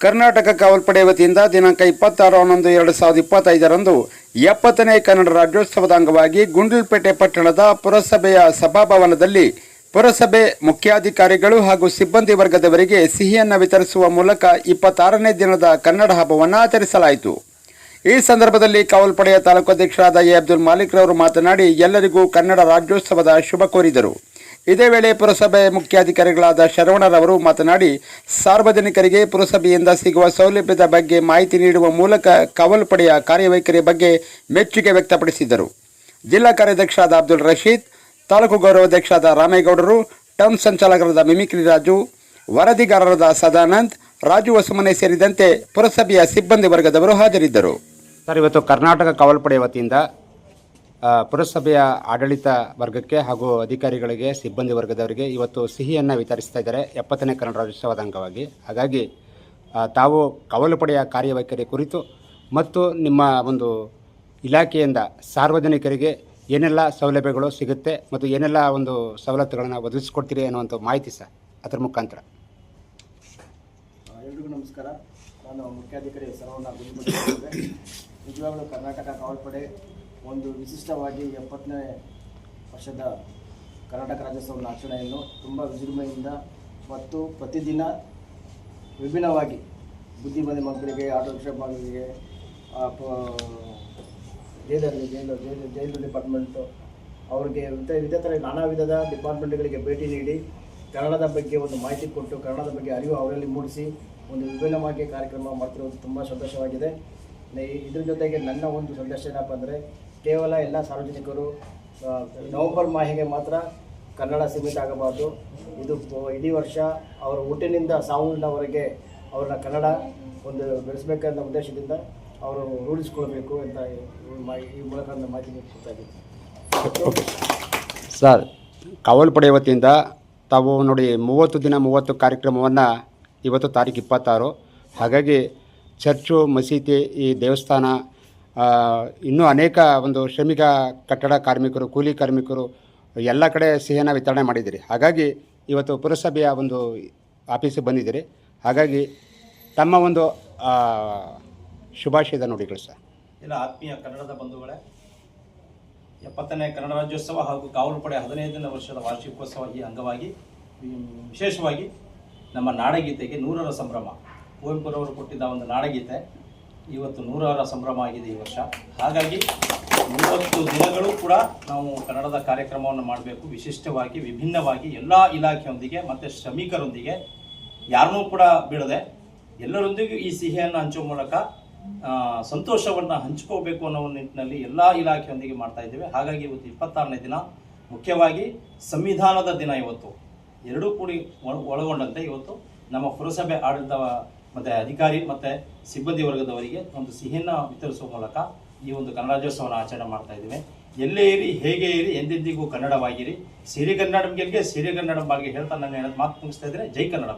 ಕರ್ನಾಟಕ ಕಾವಲ್ಪಡೆ ವತಿಯಿಂದ ದಿನಾಂಕ ಇಪ್ಪತ್ತಾರು ಹನ್ನೊಂದು ಎರಡು ಸಾವಿರದ ಇಪ್ಪತ್ತೈದರಂದು ಎಪ್ಪತ್ತನೇ ಕನ್ನಡ ರಾಜ್ಯೋತ್ಸವದ ಅಂಗವಾಗಿ ಗುಂಡ್ಲುಪೇಟೆ ಪಟ್ಟಣದ ಪುರಸಭೆಯ ಸಭಾಭವನದಲ್ಲಿ ಪುರಸಭೆ ಮುಖ್ಯಾಧಿಕಾರಿಗಳು ಹಾಗೂ ಸಿಬ್ಬಂದಿ ವರ್ಗದವರಿಗೆ ಸಿಹಿಯನ್ನು ವಿತರಿಸುವ ಮೂಲಕ ಇಪ್ಪತ್ತಾರನೇ ದಿನದ ಕನ್ನಡ ಹಬ್ಬವನ್ನು ಆಚರಿಸಲಾಯಿತು. ಈ ಸಂದರ್ಭದಲ್ಲಿ ಕಾವಲ್ಪಡೆಯ ತಾಲೂಕು ಅಧ್ಯಕ್ಷರಾದ ಎ ಅಬ್ದುಲ್ ಮಾಲಿಕ್ ರವರು ಮಾತನಾಡಿ, ಎಲ್ಲರಿಗೂ ಕನ್ನಡ ರಾಜ್ಯೋತ್ಸವದ ಶುಭ ಕೋರಿದರು. ಇದೇ ವೇಳೆ ಪುರಸಭೆ ಮುಖ್ಯಾಧಿಕಾರಿಗಳಾದ ಶರವಣರವರು ಮಾತನಾಡಿ, ಸಾರ್ವಜನಿಕರಿಗೆ ಪುರಸಭೆಯಿಂದ ಸಿಗುವ ಸೌಲಭ್ಯದ ಬಗ್ಗೆ ಮಾಹಿತಿ ನೀಡುವ ಮೂಲಕ ಕಾವಲ್ಪಡೆಯ ಕಾರ್ಯವೈಖರಿ ಬಗ್ಗೆ ಮೆಚ್ಚುಗೆ ವ್ಯಕ್ತಪಡಿಸಿದರು. ಜಿಲ್ಲಾ ಕಾರ್ಯಾಧ್ಯಕ್ಷರಾದ ಅಬ್ದುಲ್ ರಶೀದ್, ತಾಲೂಕು ಗೌರವಾಧ್ಯಕ್ಷರಾದ ರಾಮೇಗೌಡರು, ಟೌನ್ ಸಂಚಾಲಕರಾದ ಮಿಮಿಕ್ರಿ ರಾಜು, ವರದಿಗಾರರಾದ ಸದಾನಂದ್, ರಾಜು ವಸುಮನೆ ಸೇರಿದಂತೆ ಪುರಸಭೆಯ ಸಿಬ್ಬಂದಿ ವರ್ಗದವರು ಹಾಜರಿದ್ದರು. ಸರ್, ಇವತ್ತು ಕರ್ನಾಟಕ ಕಾವಲ್ಪಡೆ ವತಿಯಿಂದ ಪುರಸಭೆಯ ಆಡಳಿತ ವರ್ಗಕ್ಕೆ ಹಾಗೂ ಅಧಿಕಾರಿಗಳಿಗೆ, ಸಿಬ್ಬಂದಿ ವರ್ಗದವರಿಗೆ ಇವತ್ತು ಸಿಹಿಯನ್ನು ವಿತರಿಸ್ತಾ ಇದ್ದಾರೆ. ಎಪ್ಪತ್ತನೇ ಕನ್ನಡ ರಾಜ್ಯೋತ್ಸವದ ಅಂಗವಾಗಿ. ಹಾಗಾಗಿ ತಾವು ಕವಲು ಪಡೆಯ ಕಾರ್ಯವೈಖರಿ ಕುರಿತು ಮತ್ತು ನಿಮ್ಮ ಒಂದು ಇಲಾಖೆಯಿಂದ ಸಾರ್ವಜನಿಕರಿಗೆ ಏನೆಲ್ಲ ಸೌಲಭ್ಯಗಳು ಸಿಗುತ್ತೆ ಮತ್ತು ಏನೆಲ್ಲ ಒಂದು ಸವಲತ್ತುಗಳನ್ನು ಒದಗಿಸ್ಕೊಡ್ತೀರಿ ಅನ್ನುವಂಥ ಮಾಹಿತಿ ಸರ್, ಅದರ ಮುಖಾಂತರ. ಎಲ್ರಿಗೂ ನಮಸ್ಕಾರ. ನಾನು ಮುಖ್ಯಾಧಿಕಾರಿ ಗುರುಮಠ ನಿಜವಾಗಲೂ ಕರ್ನಾಟಕ ಕಾವಲ್ಪಡೆ ಒಂದು ವಿಶಿಷ್ಟವಾಗಿ ಎಪ್ಪತ್ತನೇ ವರ್ಷದ ಕರ್ನಾಟಕ ರಾಜ್ಯೋತ್ಸವದ ಆಚರಣೆಯನ್ನು ತುಂಬ ವಿಜೃಂಭಣೆಯಿಂದ ಮತ್ತು ಪ್ರತಿದಿನ ವಿಭಿನ್ನವಾಗಿ ಬುದ್ಧಿಮಂದಿ ಮಕ್ಕಳಿಗೆ, ಆಟೋ ರಿಕ್ಷಾ ಮಕ್ಕಳಿಗೆ ಜೈಲಲ್ಲಿ ಜೈಲು ಜೈಲು ಜೈಲು ಡಿಪಾರ್ಟ್ಮೆಂಟು ಅವ್ರಿಗೆ ವಿಧ ವಿಧ ಥರ ನಾನಾ ವಿಧದ ಡಿಪಾರ್ಟ್ಮೆಂಟ್ಗಳಿಗೆ ಭೇಟಿ ನೀಡಿ ಕನ್ನಡದ ಬಗ್ಗೆ ಒಂದು ಮಾಹಿತಿ ಕೊಟ್ಟು ಕನ್ನಡದ ಬಗ್ಗೆ ಅರಿವು ಅವರಲ್ಲಿ ಮೂಡಿಸಿ ಒಂದು ವಿಭಿನ್ನವಾಗಿ ಕಾರ್ಯಕ್ರಮ ಮಾಡ್ತಿರೋದು ತುಂಬ ಸಂತೋಷವಾಗಿದೆ. ಇದ್ರ ಜೊತೆಗೆ ನನ್ನ ಒಂದು ಸಂದೇಶ ಏನಪ್ಪ ಅಂದರೆ ಕೇವಲ ಎಲ್ಲ ಸಾರ್ವಜನಿಕರು ನವೆಂಬರ್ ಮಾಹಿಗೆ ಮಾತ್ರ ಕನ್ನಡ ಸೀಮಿತ ಆಗಬಾರ್ದು. ಇದು ಇಡೀ ವರ್ಷ ಅವರ ಹುಟ್ಟಿನಿಂದ ಸಾವಿನವರೆಗೆ ಅವರನ್ನ ಕನ್ನಡ ಒಂದು ಬೆಳೆಸಬೇಕನ್ನೋ ಉದ್ದೇಶದಿಂದ ಅವರು ರೂಢಿಸ್ಕೊಳ್ಬೇಕು ಅಂತ ಈ ಮೂಲಕ ಮಾಹಿತಿ ಕೊಡ್ತಾ ಸರ್ ಸರ್ ಪಡೆಯ ವತಿಯಿಂದ ತಾವು ನೋಡಿ ಮೂವತ್ತು ದಿನ ಮೂವತ್ತು ಕಾರ್ಯಕ್ರಮವನ್ನು ಇವತ್ತು ತಾರೀಕು ಇಪ್ಪತ್ತಾರು. ಹಾಗಾಗಿ ಚರ್ಚು, ಮಸೀದಿ ಈ ದೇವಸ್ಥಾನ ಇನ್ನೂ ಅನೇಕ ಒಂದು ಶ್ರಮಿಕ ಕಟ್ಟಡ ಕಾರ್ಮಿಕರು, ಕೂಲಿ ಕಾರ್ಮಿಕರು ಎಲ್ಲ ಕಡೆ ಸಿಹಿಯನ್ನು ವಿತರಣೆ ಮಾಡಿದ್ದೀರಿ ಹಾಗಾಗಿ ಇವತ್ತು ಪುರಸಭೆಯ ಒಂದು ಆಫೀಸಿಗೆ ಬಂದಿದ್ದೀರಿ. ಹಾಗಾಗಿ ತಮ್ಮ ಒಂದು ಶುಭಾಶಯದ ನುಡಿಗಳು ಸರ್. ಎಲ್ಲ ಆತ್ಮೀಯ ಕನ್ನಡದ ಬಂಧುಗಳೇ, ಎಪ್ಪತ್ತನೇ ಕನ್ನಡ ರಾಜ್ಯೋತ್ಸವ ಹಾಗೂ ಕಾವಲುಪಡೆ ಹದಿನೈದನೇ ವರ್ಷದ ವಾರ್ಷಿಕೋತ್ಸವ ಈ ಅಂಗವಾಗಿ ವಿಶೇಷವಾಗಿ ನಮ್ಮ ನಾಡಗೀತೆಗೆ ನೂರರ ಸಂಭ್ರಮ. ಕುವೆಂಪುರವರು ಕೊಟ್ಟಿದ್ದ ಒಂದು ನಾಡಗೀತೆ ಇವತ್ತು ನೂರಾರ ಸಂಭ್ರಮ ಆಗಿದೆ ಈ ವರ್ಷ. ಹಾಗಾಗಿ ಮೂವತ್ತು ದಿನಗಳು ಕೂಡ ನಾವು ಕನ್ನಡದ ಕಾರ್ಯಕ್ರಮವನ್ನು ಮಾಡಬೇಕು. ವಿಶಿಷ್ಟವಾಗಿ, ವಿಭಿನ್ನವಾಗಿ ಎಲ್ಲ ಇಲಾಖೆಯೊಂದಿಗೆ ಮತ್ತು ಶ್ರಮಿಕರೊಂದಿಗೆ. ಯಾರನ್ನೂ ಕೂಡ ಬಿಡದೆ ಎಲ್ಲರೊಂದಿಗೂ ಈ ಸಿಹಿಯನ್ನು ಹಂಚುವ ಮೂಲಕ ಸಂತೋಷವನ್ನು ಹಂಚ್ಕೋಬೇಕು ಅನ್ನೋ ನಿಟ್ಟಿನಲ್ಲಿ ಎಲ್ಲ ಇಲಾಖೆಯೊಂದಿಗೆ ಮಾಡ್ತಾ ಇದ್ದೇವೆ. ಹಾಗಾಗಿ ಇವತ್ತು ಇಪ್ಪತ್ತಾರನೇ ದಿನ. ಮುಖ್ಯವಾಗಿ ಸಂವಿಧಾನದ ದಿನ ಇವತ್ತು. ಎರಡೂ ಕೂಡಿ ಒಳ- ಒಳಗೊಂಡಂತೆ ಇವತ್ತು ನಮ್ಮ ಪುರಸಭೆ ಆಡಳಿತ ಮತ್ತೆ ಅಧಿಕಾರಿ ಮತ್ತೆ ಸಿಬ್ಬಂದಿ ವರ್ಗದವರಿಗೆ ಒಂದು ಸಿಹಿಯನ್ನು ವಿತರಿಸುವ ಮೂಲಕ ಈ ಒಂದು ಕನ್ನಡಾಜ್ಯೋತ್ಸವನ ಆಚರಣೆ ಮಾಡ್ತಾ ಇದ್ದೀವಿ. ಎಲ್ಲೇ ಇರಿ, ಹೇಗೆ ಇರಿ, ಎಂದೆಂದಿಗೂ ಕನ್ನಡವಾಗಿರಿ. ಸಿರಿ ಗೆಲ್ಗೆ ಕನ್ನಡಂ ಬಗ್ಗೆ ಹೇಳ್ತಾ ನನ್ನ ಮಾತು ಮುಗಿಸ್ತಾ ಇದ್ರೆ ಜೈ ಕನ್ನಡ